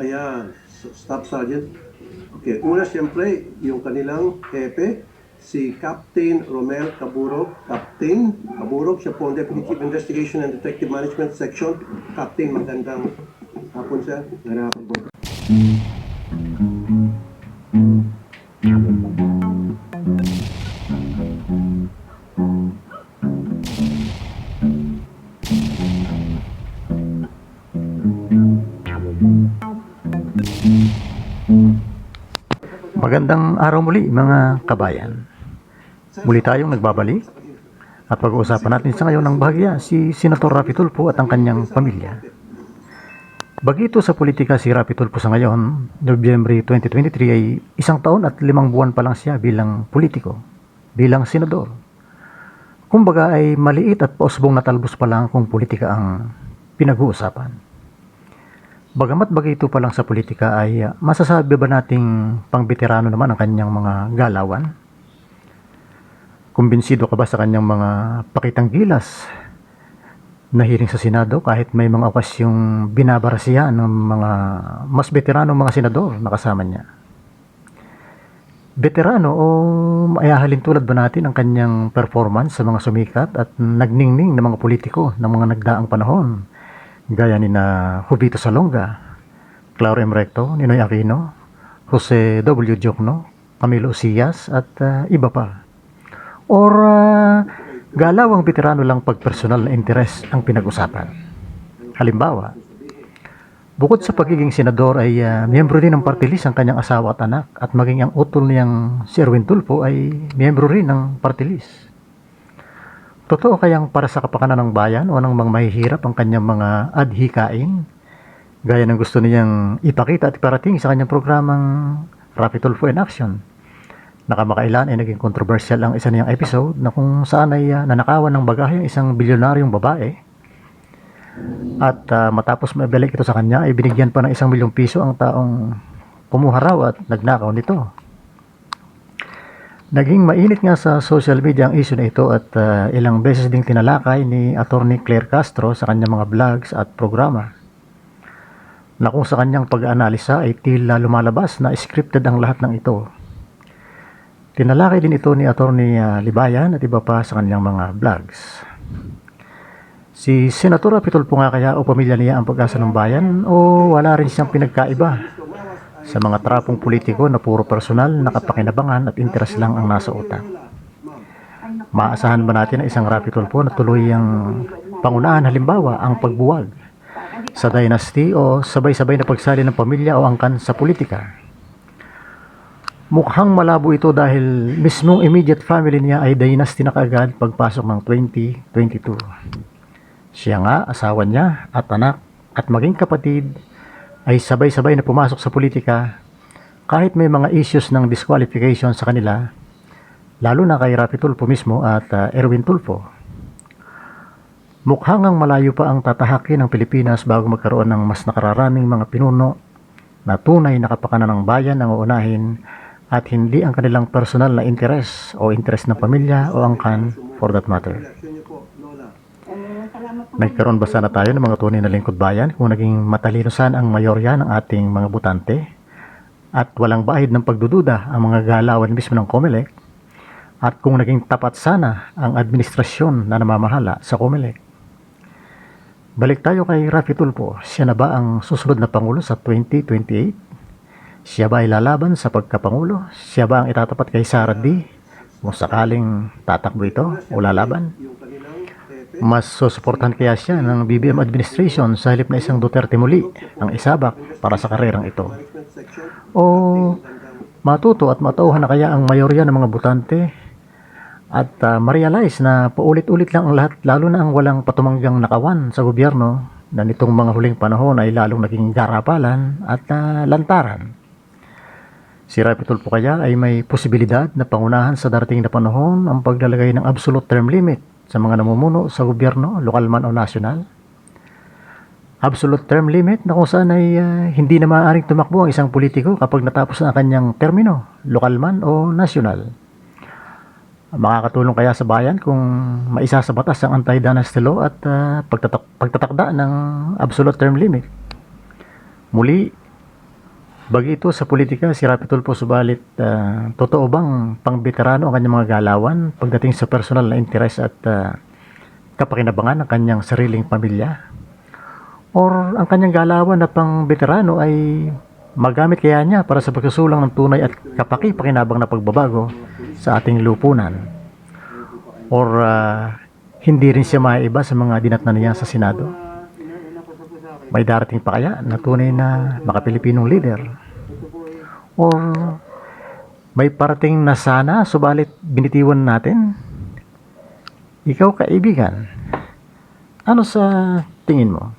Ayan, Staff Sergeant. Okay, una siyempre, yung kanilang hepe, si Captain Romel Caburog. Captain Caburog, siya po ang Deputy Chief Investigation and Detective Management Section. Captain, magandang hapon sir. Magandang hapon po. Magandang araw muli mga kabayan. Muli tayong nagbabalik at pag-uusapan natin sa ngayon ng bahagya si Senator Rapi Tulfo at ang kanyang pamilya. Bagito sa politika si Rapi Tulfo sa ngayon, Nobyembre 2023 ay isang taon at limang buwan pa lang siya bilang politiko, bilang senador. Kumbaga ay maliit at pausbong na pa lang kung politika ang pinag-uusapan. Bagamat bagay pa lang sa politika ay uh, masasabi ba nating pangbeterano naman ang kanyang mga galawan? Kumbinsido ka ba sa kanyang mga pakitang gilas na hearing sa Senado kahit may mga okasyong binabara siya ng mga mas veterano mga senador na kasama niya? Veterano o maihahalin tulad ba natin ang kanyang performance sa mga sumikat at nagningning ng mga politiko ng mga nagdaang panahon? Gaya ni na Jovito Salonga, Claro M. Recto, Ninoy Aquino, Jose W. Jokno, Camilo Siyas at uh, iba pa. Or uh, galawang veterano lang pag personal na interes ang pinag-usapan. Halimbawa, bukod sa pagiging senador ay uh, miyembro din ng party list ang kanyang asawa at anak at maging ang utol niyang si Erwin Tulfo ay miyembro rin ng party list. Totoo kayang para sa kapakanan ng bayan o ng mga mahihirap ang kanyang mga adhikain? Gaya ng gusto niyang ipakita at iparating sa kanyang programang Rapid Tulfo in Action. Nakamakailan ay naging controversial ang isa niyang episode na kung saan ay uh, nanakawan ng bagahe ang isang bilyonaryong babae. At uh, matapos maibalik ito sa kanya ay binigyan pa ng isang milyong piso ang taong kumuha raw at nagnakaw nito. Naging mainit nga sa social media ang issue na ito at uh, ilang beses ding tinalakay ni Attorney Claire Castro sa kanyang mga vlogs at programa. Na kung sa kanyang pag-aanalisa ay tila lumalabas na scripted ang lahat ng ito. Tinalakay din ito ni Attorney Libayan at iba pa sa kanyang mga vlogs. Si Senator Apitol po nga kaya o pamilya niya ang pag-asa ng bayan o wala rin siyang pinagkaiba sa mga trapong politiko na puro personal, nakapakinabangan at interes lang ang nasa utak. Maasahan ba natin na isang Rapi Tulfo na tuloy ang pangunahan halimbawa ang pagbuwag sa dynasty o sabay-sabay na pagsali ng pamilya o angkan sa politika? Mukhang malabo ito dahil mismong immediate family niya ay dynasty na kaagad pagpasok ng 2022. Siya nga, asawa niya at anak at maging kapatid ay sabay-sabay na pumasok sa politika kahit may mga issues ng disqualification sa kanila, lalo na kay Rapi Tulfo mismo at uh, Erwin Tulfo. Mukhang ang malayo pa ang tatahakin ng Pilipinas bago magkaroon ng mas nakararaming mga pinuno na tunay na kapakanan ng bayan ang uunahin at hindi ang kanilang personal na interes o interes ng pamilya o angkan for that matter. Nagkaroon ba sana tayo ng mga tunay na lingkod bayan kung naging matalino sana ang mayorya ng ating mga butante? At walang bahid ng pagdududa ang mga galawan mismo ng COMELEC? At kung naging tapat sana ang administrasyon na namamahala sa COMELEC? Balik tayo kay Rafi Tulfo. Siya na ba ang susunod na Pangulo sa 2028? Siya ba ay lalaban sa pagkapangulo? Siya ba ang itatapat kay Sara D? Kung sakaling tatakbo ito o lalaban? Mas susuportahan kaya siya ng BBM administration sa halip na isang Duterte muli ang isabak para sa karerang ito. O matuto at matauhan na kaya ang mayorya ng mga butante at uh, ma-realize na paulit-ulit lang ang lahat lalo na ang walang patumanggang nakawan sa gobyerno na nitong mga huling panahon ay lalong naging garapalan at uh, lantaran. Si Rapi Tulfo kaya ay may posibilidad na pangunahan sa darating na panahon ang paglalagay ng absolute term limit sa mga namumuno sa gobyerno, lokal man o nasyonal. Absolute term limit na kung saan ay ah, hindi na maaaring tumakbo ang isang politiko kapag natapos na ang kanyang termino, lokal man o nasyonal. Makakatulong kaya sa bayan kung maisa sa batas ang anti-dynasty law at ah, pagtatak- pagtatakda ng absolute term limit. Muli, Bagi ito sa politika, si Rapi Tulfo subalit ah, totoo bang pang-veterano ang kanyang mga galawan pagdating sa personal na interes at ah, kapakinabangan ng kanyang sariling pamilya? Or ang kanyang galawan na pang-veterano ay magamit kaya niya para sa pagsusulang ng tunay at kapaki-pakinabang na pagbabago sa ating lupunan? Or ah, hindi rin siya maiba sa mga dinatnan niya sa Senado? May darating pa kaya na tunay na makapilipinong leader? Or may parating na sana subalit binitiwan natin? Ikaw kaibigan, ano sa tingin mo?